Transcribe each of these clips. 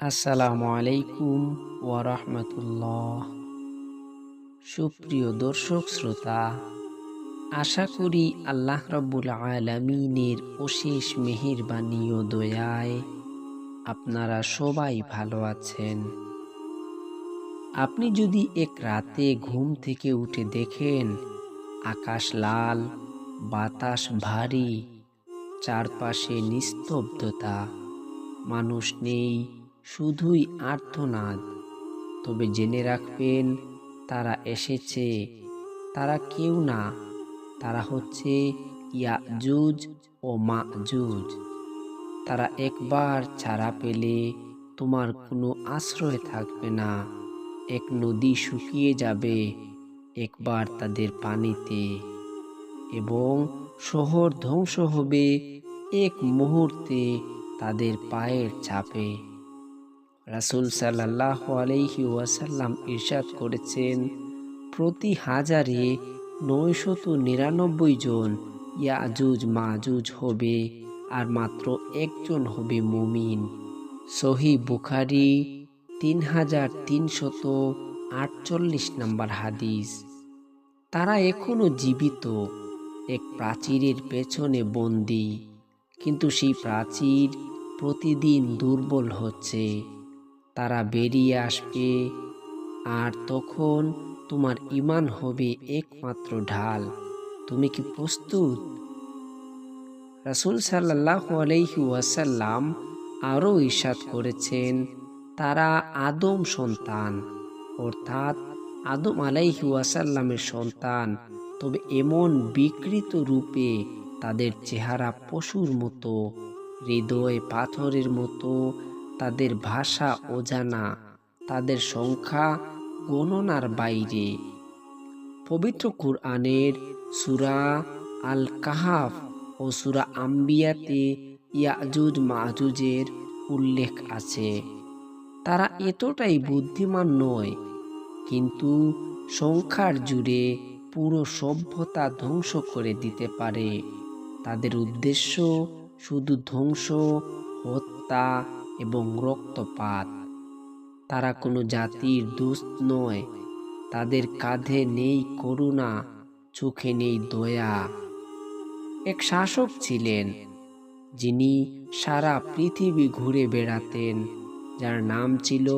আসসালামু আলাইকুম সুপ্রিয় দর্শক শ্রোতা, আশা করি আল্লাহ রাব্বুল আলামিনের অশেষ মেহেরবানি ও দয়ায় আপনারা সবাই ভালো আছেন। আপনি যদি এক রাতে ঘুম থেকে উঠে দেখেন আকাশ লাল, বাতাস ভারী চারপাশে নিস্তব্ধতা। মানুষ নেই, শুধুই আর্তনাদ। তবে জেনে রাখবেন, তারা এসেছে, তারা কেউ না। তারা হচ্ছে ইয়াজুজ ও মাজুজ তারা একবার ছাড়া পেলে তোমার কোনো আশ্রয় থাকবে না। এক নদী শুকিয়ে যাবে, একবার তাদের পানিতে। এবং শহর ধ্বংস হবে এক মুহূর্তে তাদের পায়ের চাপে। রাসুল সাল্লাহ আলাইহি ওয়াসাল্লাম ইরশাদ করেছেন, প্রতি হাজারে নয়শত নিরানব্বই জন ইয়াজুজ মাজুজ হবে আর মাত্র একজন হবে মুমিন। সহি বুখারি তিন হাজার তিনশত আটচল্লিশ নম্বর হাদিস। তারা এখনও জীবিত। এক প্রাচীরের পেছনে বন্দি। কিন্তু সেই প্রাচীর প্রতিদিন দুর্বল হচ্ছে। তারা বেরিয়ে আসবে, আর তখন তোমার ইমান হবে একমাত্র ঢাল। তুমি কি প্রস্তুত? রাসুল সাল্লাহ আলাইহি ওয়াসাল্লাম আরও ইরশাদ করেছেন, তারা আদম সন্তান, অর্থাৎ আদম আলাইহি ওয়াসাল্লামের সন্তান। তবে এমন বিকৃত রূপে তাদের চেহারা পশুর মতো, হৃদয় পাথরের মতো, তাদের ভাষা অজানা, তাদের সংখ্যা গণনার বাইরে। পবিত্র কুরআনের সুরা আল কাহাফ ও সুরা আম্বিয়াতে ইয়াজুজ মাহুজের উল্লেখ আছে। তারা এতটাই বুদ্ধিমান নয়, কিন্তু সংখ্যার জুড়ে পুরো সভ্যতা ধ্বংস করে দিতে পারে। তাদের উদ্দেশ্য শুধু ধ্বংস, হত্যা এবং রক্তপাত। তারা কোনো জাতির দুস্থ নয়। তাদের কাঁধে নেই করুণা, চোখে নেই দয়া। এক শাসক ছিলেন, যিনি সারা পৃথিবী ঘুরে বেড়াতেন, যার নাম ছিল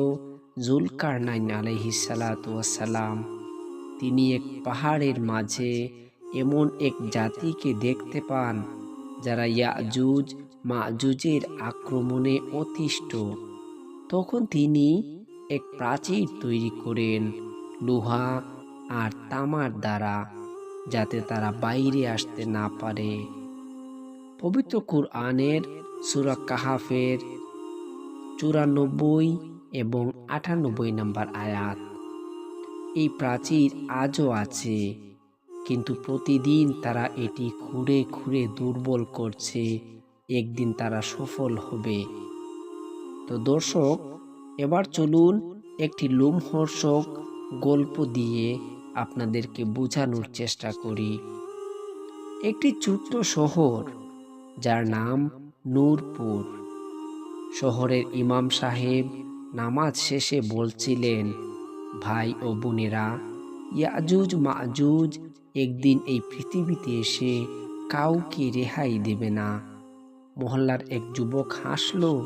জুলকার নাইন আলহিসালাম তিনি এক পাহাড়ের মাঝে এমন এক জাতিকে দেখতে পান, যারা ইয়াজুজ, মাজুজের আক্রমণে অতিষ্ঠ। তখন তিনি এক প্রাচীর তৈরি করেন, লোহা আর তামার দ্বারা, যাতে তারা বাইরে আসতে না পারে। পবিত্র কুরআনের সুরা কাহাফের চুরানব্বই এবং আটানব্বই নম্বর আয়াত। এই প্রাচীর আজও আছে। কিন্তু প্রতিদিন তারা এটি খুঁড়ে খুঁড়ে দুর্বল করছে। একদিন তারা সফল হবে। তো দর্শক, এবার চলুন একটি লোমহর্ষক গল্প দিয়ে আপনাদেরকে বোঝানোর চেষ্টা করি। একটি ছোট্ট শহর, যার নাম নূরপুর। শহরের ইমাম সাহেব নামাজ শেষে বলছিলেন ভাই ও বোনেরা, ইয়াজুজ মাজুজ একদিন এই পৃথিবীতে এসে কাউকে রেহাই দেবে না। মহল্লার এক যুবক হাসল,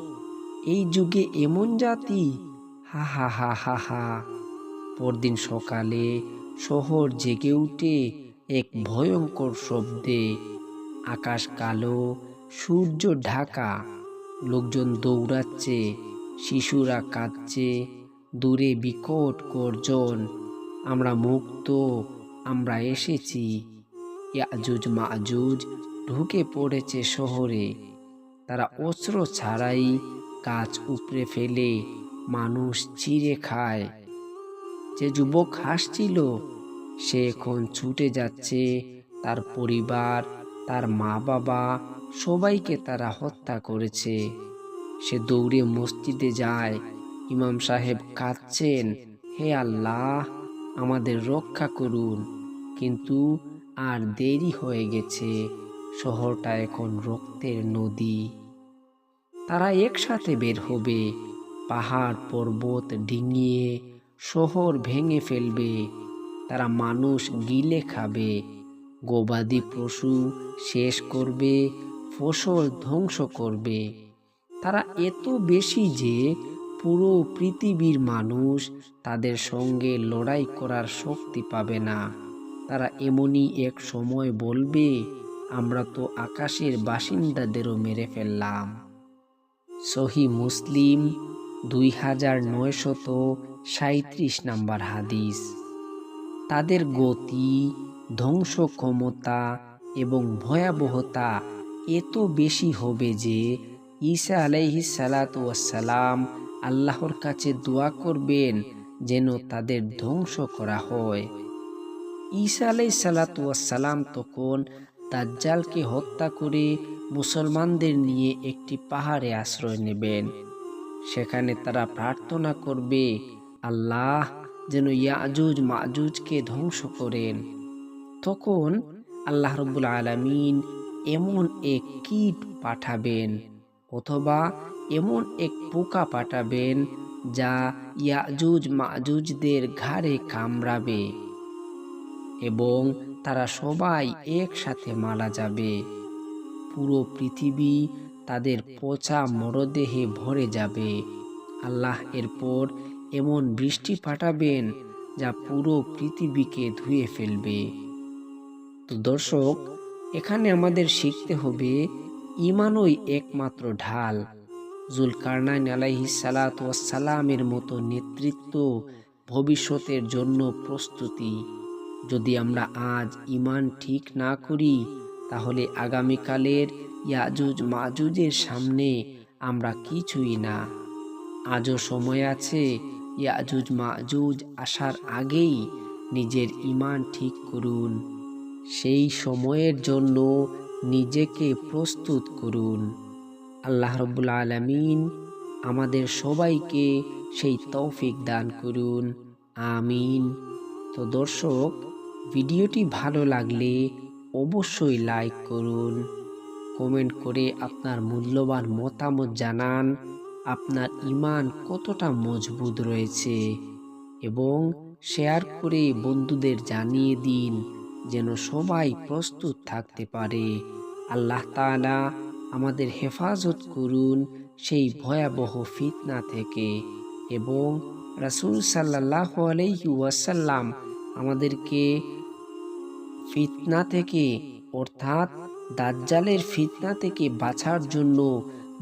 এই যুগে এমন জাতি? হা হা হা হা হা। পরদিন সকালে শহর জেগে উঠে এক ভয়ঙ্কর শব্দে আকাশ কালো, সূর্য ঢাকা। লোকজন দৌড়াচ্ছে, শিশুরা কাঁদছে দূরে বিকট গর্জন, আমরা মুক্ত, আমরা এসেছি। ইয়াজুজ মাজুজ ঢুকে পড়েছে শহরে। তারা অস্ত্র ছাড়াই গাছ উপড়ে ফেলে, মানুষ চিড়ে খায়। যে যুবক হাসছিল, সে এখন ছুটে যাচ্ছে, তার পরিবার, তার মা বাবা সবাইকে তারা হত্যা করেছে। সে দৌড়ে মসজিদে যায় ইমাম সাহেব কাঁদছেন, হে আল্লাহ, আমাদের রক্ষা করুন। কিন্তু আর দেরি হয়ে গেছে, শহরটা এখন রক্তের নদী। তারা একসাথে বের হবে, পাহাড় পর্বত ডিঙিয়ে শহর ভেঙে ফেলবে, তারা মানুষ গিলে খাবে, গবাদি পশু শেষ করবে, ফসল ধ্বংস করবে। তারা এত বেশি যে পুরো পৃথিবীর মানুষ তাদের সঙ্গে লড়াই করার শক্তি পাবে না। তারা এমনই এক সময় বলবে, আমরা তো আকাশের বাসিন্দাদেরও মেরে ফেললাম। সহি মুসলিম দুই হাজার নয়শত সাঁত্রিশ নাম্বার হাদিস। তাদের গতি ধ্বংস ক্ষমতা এবং ভয়াবহতা এত বেশি হবে যে ঈসা আলাইহি সালাম আল্লাহর কাছে দোয়া করবেন যেন তাদের ধ্বংস করা হয়। ঈসা আলাই সালাম তখন দাজ্জালকে হত্যা করে মুসলমানদের নিয়ে একটি পাহাড়ে আশ্রয় নেবেন। সেখানে তারা প্রার্থনা করবে, আল্লাহ যেন ইয়াজুজ মাজুজকে ধ্বংস করেন। তখন আল্লাহ রব্বুল আলমিন এমন এক কীট পাঠাবেন, অথবা এমন এক পোকা পাঠাবেন যা ইয়াজুজ মাজুজদের ঘাড়ে কামড়াবে এবং তারা সবাই একসাথে মারা যাবে। পুরো পৃথিবী তাদের পচা মরদেহে ভরে যাবে। আল্লাহ এরপর এমন বৃষ্টি পাঠাবেন যা পুরো পৃথিবীকে ধুয়ে ফেলবে। তো দর্শক, এখানে আমাদের শিখতে হবে, ইমানই একমাত্র ঢাল। জুলকারনাইন আলাইহি সালাত সালামের মতো নেতৃত্ব ভবিষ্যতের জন্য প্রস্তুতি। যদি আমরা আজ ইমান ঠিক না করি, তাহলে আগামীকালের ইয়াজুজ মাজুজের সামনে আমরা কিছুই না। আজও সময় আছে, ইয়াজুজ মাজুজ আসার আগেই নিজের ইমান ঠিক করুন। সেই সময়ের জন্য নিজেকে প্রস্তুত করুন। আল্লাহ রব্বুল আলমিন আমাদের সবাইকে সেই তৌফিক দান করুন। আমিন। তো দর্শক, ভিডিওটি ভালো লাগলে অবশ্যই লাইক করুন। কমেন্ট করে আপনার মূল্যবান মতামত জানান। আপনার ইমান কতটা মজবুত রয়েছে এবং শেয়ার করে বন্ধুদের জানিয়ে দিন যেন সবাই প্রস্তুত থাকতে পারে। আল্লাহ তাআলা আমাদের হেফাজত করুন সেই ভয়াবহ ফিতনা থেকে এবং রাসূল সাল্লাল্লাহু আলাইহি ওয়াসাল্লাম আমাদেরকে ফিতনা থেকে, অর্থাৎ দাজ্জালের ফিতনা থেকে বাঁচার জন্য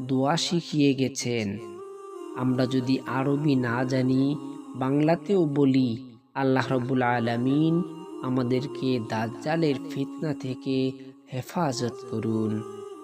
দোয়া শিখিয়ে গেছেন। আমরা যদি আরবি না জানি, বাংলাতেও বলি, আল্লাহ রব্বুল আলমিন আমাদেরকে দাজ্জালের ফিতনা থেকে হেফাজত করুন।